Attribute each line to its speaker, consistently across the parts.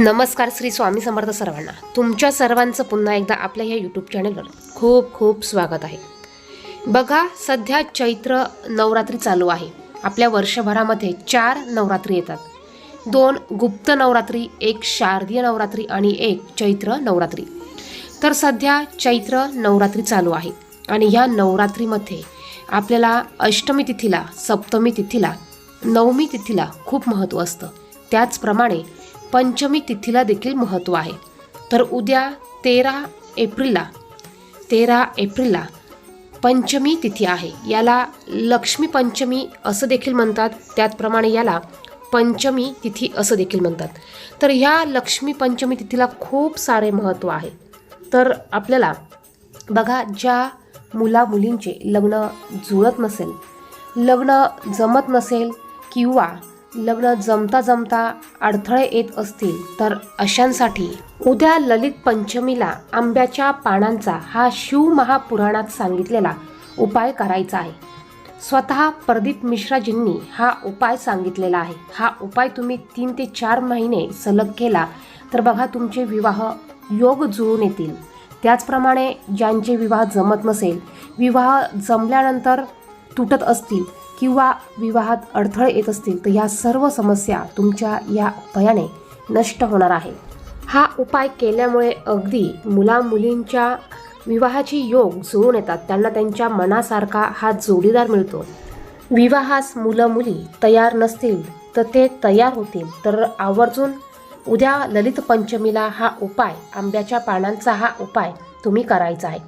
Speaker 1: नमस्कार श्री स्वामी समर्थ सर्वांना. तुमच्या सर्वांचं पुन्हा एकदा आपल्या ह्या यूट्यूब चॅनलवर खूप खूप स्वागत आहे. बघा सध्या चैत्र नवरात्री चालू आहे. आपल्या वर्षभरामध्ये चार नवरात्री येतात. दोन गुप्त नवरात्री एक शारदीय नवरात्री आणि एक चैत्र नवरात्री. तर सध्या चैत्र नवरात्री चालू आहे आणि ह्या नवरात्रीमध्ये आपल्याला अष्टमी तिथीला सप्तमी तिथीला नवमी तिथीला खूप महत्त्व असतं. त्याचप्रमाणे पंचमी तिथीला देखील महत्त्व आहे. तर उद्या तेरा एप्रिलला तेरा एप्रिलला पंचमी तिथी आहे. याला लक्ष्मी पंचमी असं देखील म्हणतात. त्याचप्रमाणे याला पंचमी तिथी असं देखील म्हणतात. तर ह्या लक्ष्मी पंचमी तिथीला खूप सारे महत्त्व आहे. तर आपल्याला बघा ज्या मुला मुलींचे लग्न जुळत नसेल लग्न जमत नसेल किंवा लग्न जमता जमता अडथळे येत असतील तर अशांसाठी उद्या ललित पंचमीला आंब्याच्या पानांचा हा शिव महापुराणात सांगितलेला उपाय करायचा आहे. स्वतः प्रदीप मिश्राजींनी हा उपाय सांगितलेला आहे. हा उपाय तुम्ही तीन ते चार महिने सलग केला तर बघा तुमचे विवाह योग जुळून येतील. त्याचप्रमाणे ज्यांचे विवाह जमत नसेल विवाह जमल्यानंतर तुटत असतील किंवा विवाहात अडथळे येत असतील तर ह्या सर्व समस्या तुमच्या या उपायाने नष्ट होणार आहे. हा उपाय केल्यामुळे अगदी मुला मुलींच्या विवाहाची योग जुळून येतात. त्यांना त्यांच्या मनासारखा हा जोडीदार मिळतो. विवाहास मुलं मुली तयार नसतील तर ते तयार होतील. तर आवर्जून उद्या ललित पंचमीला हा उपाय आंब्याच्या पानांचा हा उपाय तुम्ही करायचा आहे.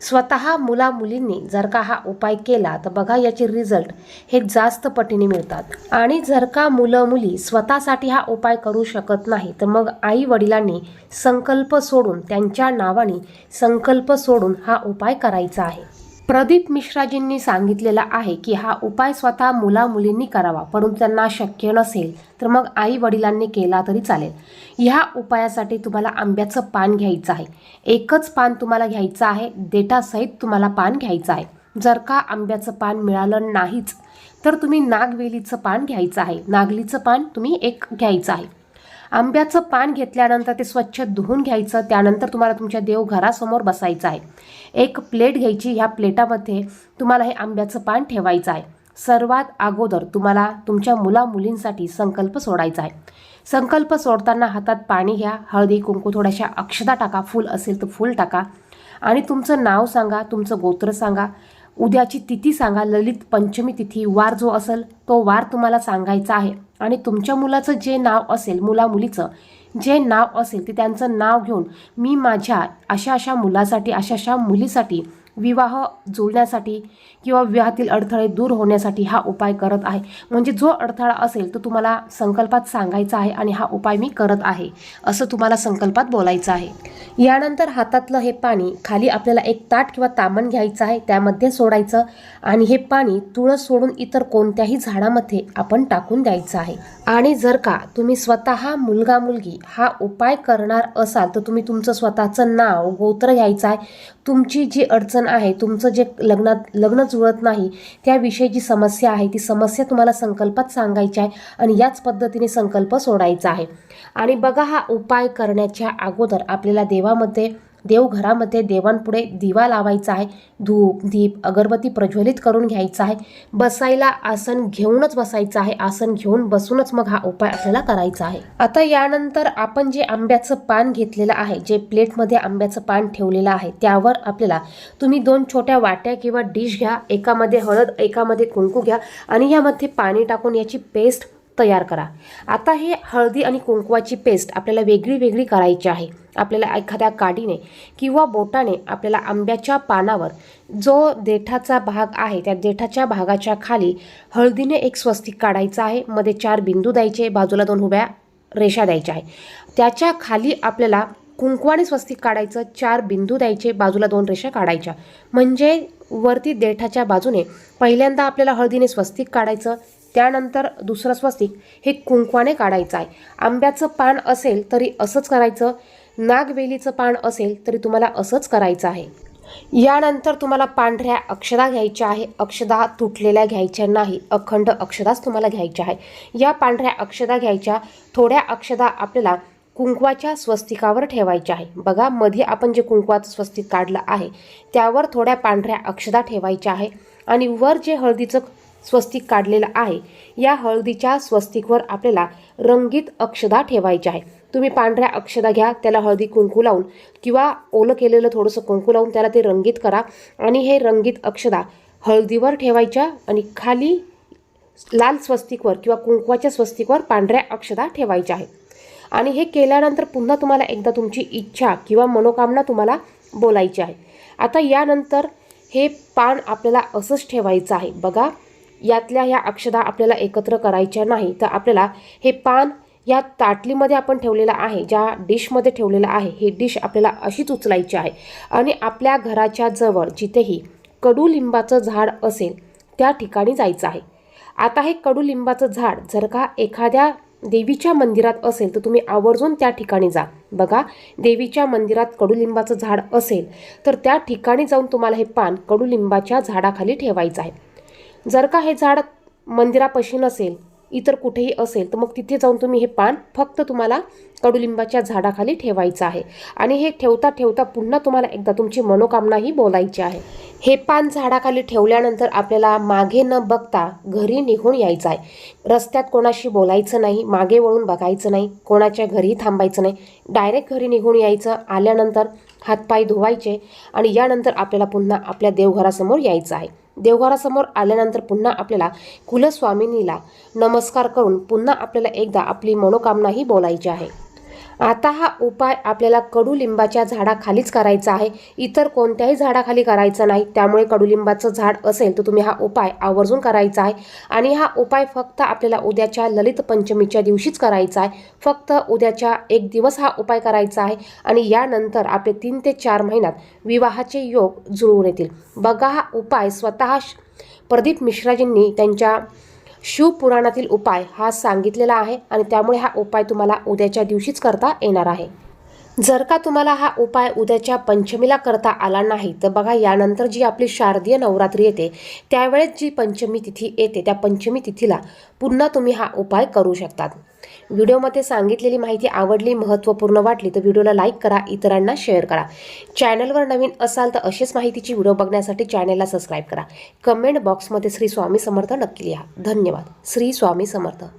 Speaker 1: स्वतः मुला मुलींनी जर का हा उपाय केला तर बघा याचे रिझल्ट हे जास्त पटीने मिळतात. आणि जर का मुलं मुली स्वतःसाठी हा उपाय करू शकत नाही तर मग आई वडिलांनी संकल्प सोडून त्यांच्या नावाने संकल्प सोडून हा उपाय करायचा आहे. प्रदीप मिश्राजींनी सांगितलेला आहे की हा उपाय स्वतः मुला मुलींनी करावा परंतु त्यांना शक्य नसेल तर मग आई वडिलांनी केला तरी चालेल. ह्या उपायासाठी तुम्हाला आंब्याचं पान घ्यायचं आहे. एकच पान तुम्हाला घ्यायचं आहे देठासहित तुम्हाला पान घ्यायचं आहे. जर का आंब्याचं पान मिळालं नाहीच तर तुम्ही नागवेलीचं पान घ्यायचं आहे. नागलीचं पान तुम्ही एक घ्यायचं आहे. आंब्याचं पान घेतल्यानंतर ते स्वच्छ धुवून घ्यायचं त्यानंतर तुम्हाला तुमच्या देवघरासमोर बसायचं आहे. एक प्लेट घ्यायची ह्या प्लेटामध्ये तुम्हाला हे आंब्याचं पान ठेवायचं आहे. सर्वात अगोदर तुम्हाला तुमच्या मुला मुलींसाठी संकल्प सोडायचा आहे. संकल्प सोडताना हातात पाणी घ्या हळदी कुंकू थोड्याशा अक्षदा टाका फूल असेल तर फूल टाका. आणि तुमचं नाव सांगा तुमचं गोत्र सांगा. उद्याची तिथी सांगा ललित पंचमी तिथी वार जो असेल तो वार तुम्हाला सांगायचा आहे. आणि तुमच्या मुलाचं जे नाव असेल मुला मुलीचं जे नाव असेल ते त्यांचं नाव घेऊन मी माझ्या अशा अशा मुलासाठी अशा अशा मुलीसाठी विवाह जुळण्यासाठी किंवा विवाहातील अडथळे दूर होण्यासाठी हा उपाय करत आहे. म्हणजे जो अडथळा असेल तो तुम्हाला संकल्पात सांगायचा आहे आणि हा उपाय मी करत आहे असं तुम्हाला संकल्पात बोलायचं आहे. यानंतर हातातलं हे पाणी खाली आपल्याला एक ताट किंवा तामण घ्यायचं आहे त्यामध्ये सोडायचं आणि हे पाणी तुळस सोडून इतर कोणत्याही झाडामध्ये आपण टाकून द्यायचं आहे. आणि जर का तुम्ही स्वतः मुलगा मुलगी हा उपाय करणार असाल तर तुम्ही तुमचं स्वतःचं नाव गोत्र घ्यायचं आहे. तुमची जी अडचण आहे तुमचं जे लग्नात लग्न जुळत नाही त्याविषयी जी समस्या आहे ती समस्या तुम्हाला संकल्पात सांगायची आहे आणि याच पद्धतीने संकल्प सोडायचा आहे. आणि बघा हा उपाय करण्याच्या अगोदर आपल्याला देवामध्ये देवघरामध्ये देवांपुढे दिवा लावायचा आहे. धूप दीप अगरबत्ती प्रज्वलित करून घ्यायचा आहे. बसायला आसन घेऊनच बसायचं आहे. आसन घेऊन बसूनच मग हा उपाय आपल्याला करायचा आहे. आता यानंतर आपण जे आंब्याचं पान घेतलेलं आहे जे प्लेटमध्ये आंब्याचं पान ठेवलेलं आहे त्यावर आपल्याला तुम्ही दोन छोट्या वाट्या किंवा डिश घ्या. एकामध्ये हळद एकामध्ये कुंकू घ्या आणि यामध्ये पाणी टाकून याची पेस्ट तयार करा. आता हे हळदी आणि कुंकवाची पेस्ट आपल्याला वेगळी वेगळी करायची आहे. आपल्याला एखाद्या काडीने किंवा बोटाने आपल्याला आंब्याच्या पानावर जो देठाचा भाग आहे त्या देठाच्या भागाच्या खाली हळदीने एक स्वस्तिक काढायचं आहे. मध्ये चार बिंदू द्यायचे बाजूला दोन उभ्या रेषा द्यायच्या आहे. त्याच्याखाली आपल्याला कुंकवाने स्वस्तिक काढायचं चार बिंदू द्यायचे बाजूला दोन रेषा काढायच्या. म्हणजे वरती देठाच्या बाजूने पहिल्यांदा आपल्याला हळदीने स्वस्तिक काढायचं त्यानंतर दुसरं स्वस्तिक हे कुंकवाने काढायचं आहे. आंब्याचं पान असेल तरी असंच करायचं. नागवेलीचं पान असेल तरी तुम्हाला असंच करायचं आहे. यानंतर तुम्हाला पांढऱ्या अक्षदा घ्यायच्या आहे. अक्षदा तुटलेल्या घ्यायच्या नाही. अखंड अक्षदाच तुम्हाला घ्यायच्या आहे. या पांढऱ्या अक्षदा घ्यायच्या. थोड्या अक्षदा आपल्याला कुंकवाच्या स्वस्तिकावर ठेवायच्या आहे. बघा मध्ये आपण जे कुंकवाचं स्वस्तिक काढलं आहे त्यावर थोड्या पांढऱ्या अक्षदा ठेवायच्या आहे. आणि वर जे हळदीचं स्वस्तिक काढलेलं आहे. या हळदीच्या स्वस्तिकवर आपल्याला रंगीत अक्षदा ठेवायच्या आहे तुम्ही पांढऱ्या अक्षदा घ्या त्याला हळदी कुंकू लावून किंवा ओलं केलेलं थोडंसं कुंकू लावून त्याला ते रंगीत करा आणि हे रंगीत अक्षदा हळदीवर ठेवायच्या आणि खाली लाल स्वस्तिकवर किंवा कुंकवाच्या स्वस्तिकवर पांढऱ्या अक्षदा ठेवायच्या आहेत. आणि हे केल्यानंतर पुन्हा तुम्हाला एकदा तुमची इच्छा किंवा मनोकामना तुम्हाला बोलायची आहे. आता यानंतर हे पान आपल्याला असंच ठेवायचं आहे. बघा यातल्या ह्या अक्षदा आपल्याला एकत्र करायच्या नाही. तर आपल्याला हे पान या ताटलीमध्ये आपण ठेवलेलं आहे ज्या डिशमध्ये ठेवलेलं आहे हे डिश आपल्याला अशीच उचलायची आहे. आणि आपल्या घराच्या जवळ जिथेही कडुलिंबाचं झाड असेल त्या ठिकाणी जायचं आहे. आता हे कडुलिंबाचं झाड जर का एखाद्या देवीच्या मंदिरात असेल तर तुम्ही आवर्जून त्या ठिकाणी जा. बघा देवीच्या मंदिरात कडुलिंबाचं झाड असेल तर त्या ठिकाणी जाऊन तुम्हाला हे पान कडुलिंबाच्या झाडाखाली ठेवायचं आहे. जर का हे झाड मंदिरापाशी नसेल इतर कुठेही असेल तर मग तिथे जाऊन तुम्ही हे पान फक्त तुम्हाला कडुलिंबाच्या झाडाखाली ठेवायचं आहे. आणि हे ठेवता ठेवता पुन्हा तुम्हाला एकदा तुमची मनोकामनाही बोलायची आहे. हे पान झाडाखाली ठेवल्यानंतर आपल्याला मागे न बघता घरी निघून यायचं आहे. रस्त्यात कोणाशी बोलायचं नाही मागे वळून बघायचं नाही कोणाच्या घरी थांबायचं नाही. डायरेक्ट घरी निघून यायचं आल्यानंतर हातपाय धुवायचे आणि यानंतर आपल्याला पुन्हा आपल्या देवघरासमोर यायचं आहे. देवघरासमोर आल्यानंतर पुन्हा आपल्याला कुलस्वामिनीला नमस्कार करून पुन्हा आपल्याला एकदा आपली मनोकामनाही बोलायची आहे. आता हा उपाय आपल्याला कडुलिंबाच्या झाडाखालीच करायचा आहे. इतर कोणत्याही झाडाखाली करायचा नाही. त्यामुळे कडुलिंबाचं झाड असेल तर तुम्ही हा उपाय आवर्जून करायचा आहे. आणि हा उपाय फक्त आपल्याला उद्याच्या ललित पंचमीच्या दिवशीच करायचा आहे. फक्त उद्याच्या एक दिवस हा उपाय करायचा आहे. आणि यानंतर आपले तीन ते चार महिन्यात विवाहाचे योग जुळवून येतील. बघा हा उपाय स्वतः श- प्रदीप मिश्राजींनी त्यांच्या शिवपुराणातील उपाय हा सांगितलेला आहे आणि त्यामुळे हा उपाय तुम्हाला उद्याच्या दिवशीच करता येणार आहे. जर का तुम्हाला हा उपाय उद्याच्या पंचमीला करता आला नाही तर बघा यानंतर जी आपली शारदीय नवरात्री येते त्यावेळेस जी पंचमी तिथी येते त्या पंचमी तिथीला पुन्हा तुम्ही हा उपाय करू शकतात. व्हिडिओमध्ये सांगितलेली माहिती आवडली महत्त्वपूर्ण वाटली तर व्हिडिओला लाईक करा इतरांना शेअर करा. चॅनलवर नवीन असाल तर अशीच माहितीची व्हिडिओ बघण्यासाठी चॅनलला सबस्क्राईब करा. कमेंट बॉक्समध्ये श्री स्वामी समर्थ नक्की लिहा. धन्यवाद. श्री स्वामी समर्थ.